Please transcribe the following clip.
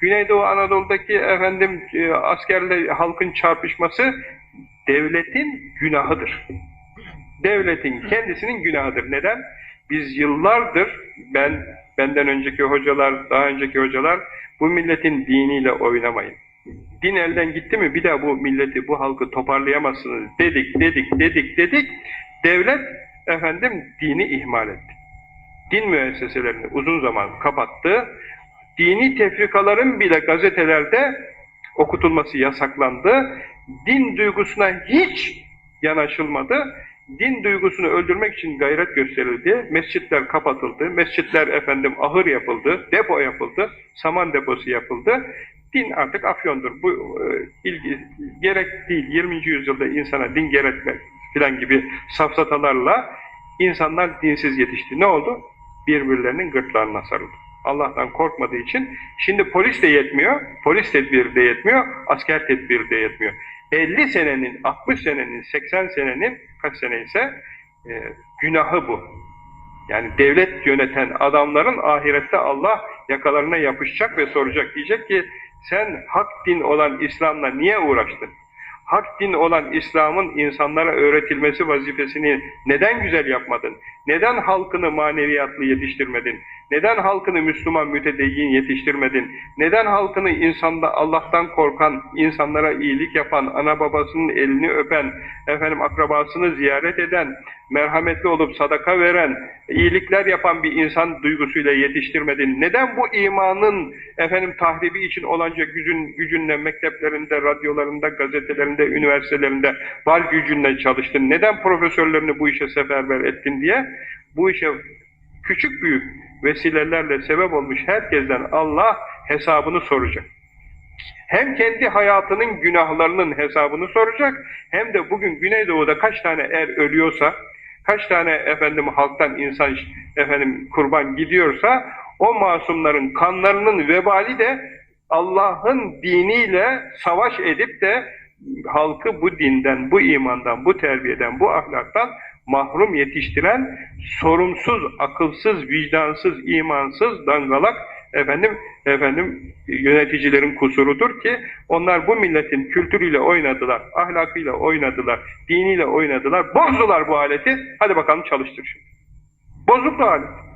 Güneydoğu Anadolu'daki efendim e, askerle halkın çarpışması devletin günahıdır. Devletin kendisinin günahıdır. Neden? Biz yıllardır ben benden önceki hocalar, daha önceki hocalar bu milletin diniyle oynamayın. Din elden gitti mi bir daha bu milleti, bu halkı toparlayamazsınız dedik, dedik, dedik, dedik. Devlet efendim dini ihmal etti. Din müesseselerini uzun zaman kapattı. Dini tefrikaların bile gazetelerde okutulması yasaklandı. Din duygusuna hiç yanaşılmadı. Din duygusunu öldürmek için gayret gösterildi. Mescitler kapatıldı. Mescitler efendim ahır yapıldı, depo yapıldı, saman deposu yapıldı. Din artık afyondur. Bu e, ilgi gerek değil. 20. yüzyılda insana din gerekmek filan gibi safsatalarla insanlar dinsiz yetişti. Ne oldu? Birbirlerinin gırtlağına sarıldı. Allah'tan korkmadığı için şimdi polis de yetmiyor, polis tedbiri de yetmiyor, asker tedbiri de yetmiyor. 50 senenin, 60 senenin, 80 senenin kaç sene ise e, günahı bu. Yani devlet yöneten adamların ahirette Allah yakalarına yapışacak ve soracak. Diyecek ki sen hak din olan İslam'la niye uğraştın? Hak din olan İslam'ın insanlara öğretilmesi vazifesini neden güzel yapmadın? Neden halkını maneviyatlı yetiştirmedin? Neden halkını Müslüman mütedeyyin yetiştirmedin? Neden halkını insanda Allah'tan korkan, insanlara iyilik yapan, ana babasının elini öpen, efendim akrabasını ziyaret eden, merhametli olup sadaka veren, iyilikler yapan bir insan duygusuyla yetiştirmedin? Neden bu imanın efendim tahribi için olanca gücün, gücünle mekteplerinde, radyolarında, gazetelerinde, üniversitelerinde var gücünle çalıştın? Neden profesörlerini bu işe seferber ettin diye bu işe küçük büyük vesilelerle sebep olmuş herkesten Allah hesabını soracak. Hem kendi hayatının günahlarının hesabını soracak, hem de bugün Güneydoğu'da kaç tane er ölüyorsa, kaç tane efendim halktan insan efendim kurban gidiyorsa, o masumların kanlarının vebali de Allah'ın diniyle savaş edip de halkı bu dinden, bu imandan, bu terbiyeden, bu ahlaktan mahrum yetiştiren sorumsuz, akılsız, vicdansız, imansız, dangalak efendim efendim yöneticilerin kusurudur ki onlar bu milletin kültürüyle oynadılar, ahlakıyla oynadılar, diniyle oynadılar, bozdular bu aleti. Hadi bakalım çalıştır şimdi. Bozuk bu alet.